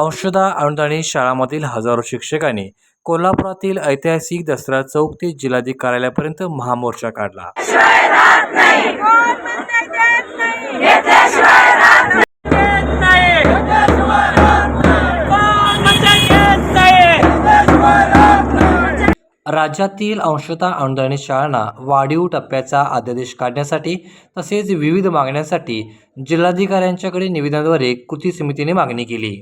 अंशदा अनुदानित शाळांमधील हजारो शिक्षकांनी कोल्हापुरातील ऐतिहासिक दसरा चौक ते जिल्हाधिकारी कार्यालयापर्यंत महामोर्चा काढला. राज्यातील अंशतः अनुदानित शाळांना वाढीव टप्प्याचा अध्यादेश काढण्यासाठी तसेच विविध मागण्यांसाठी जिल्हाधिकाऱ्यांच्याकडे निवेदनाद्वारे कृती समितीने मागणी केली.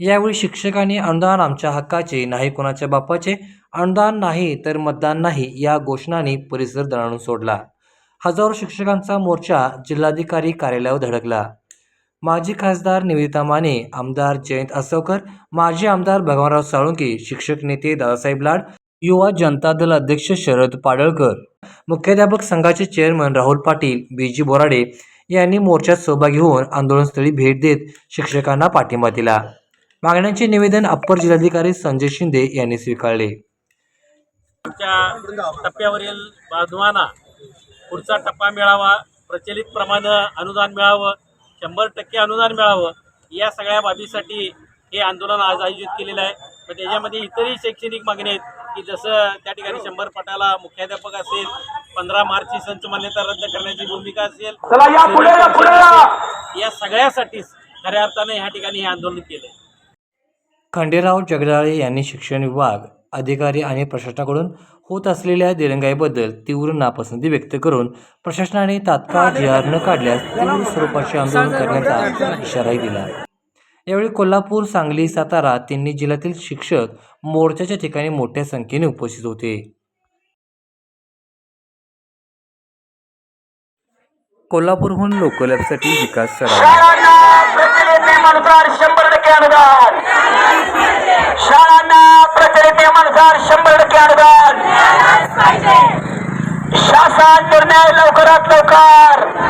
यावेळी शिक्षकांनी अनुदान आमच्या हक्काचे नाही कोणाच्या बापाचे अनुदान नाही तर मतदान नाही या घोषणांनी परिसर दणाणून सोडला. हजारो शिक्षकांचा मोर्चा जिल्हाधिकारी कार्यालयावर धडकला. माजी खासदार निवेदिता माने आमदार जयंत असवकर माजी आमदार भगवानराव साळुंके शिक्षक नेते दादासाहेब लाड युवा जनता दल अध्यक्ष शरद पाडळकर मुख्याध्यापक संघाचे chairman Rahul Patil B G Borade यांनी मोर्चात सहभागी होऊन आंदोलनस्थळी भेट देत शिक्षकांना पाठिंबा दिला. मागण्यांचे निवेदन अप्पर जिल्हाधिकारी संजय शिंदे यांनी स्वीकारले. च्या टप्प्यावरील बांधवांना पुढचा टप्पा मिळावा प्रचलित प्रमाणे अनुदान मिळावं शंभर टक्के अनुदान मिळावं या सगळ्या बाबीसाठी हे आंदोलन आज आयोजित केलेलं आहे. पण त्याच्यामध्ये इतरही शैक्षणिक मागणी आहेत की जसं त्या ठिकाणी शंभर पटाला मुख्याध्यापक असेल पंधरा मार्चची संच मान्यता रद्द करण्याची भूमिका असेल या सगळ्यासाठीच खऱ्या अर्थाने ह्या ठिकाणी हे आंदोलन केलं आहे खंडेराव जगदाळे यांनी शिक्षण विभाग अधिकारी आणि प्रशासनाकडून होत असलेल्या दिरंगाईबद्दल तीव्र नापसंती व्यक्त करून प्रशासनाने तात्काळ जी आर न काढल्यास तीव्र स्वरूपाचे आंदोलन करण्याचा इशाराही दिला. यावेळी कोल्हापूर सांगली सातारा तिन्ही जिल्ह्यातील शिक्षक मोर्चाच्या ठिकाणी मोठ्या संख्येने उपस्थित होते. कोल्हापूरहून लोकलॅबसाठी विकास सराव. शंभर टक्के अनुदान शाळांना नियमानुसार शंभर टक्के अनुदान. शासन निर्णय लवकरात लवकर.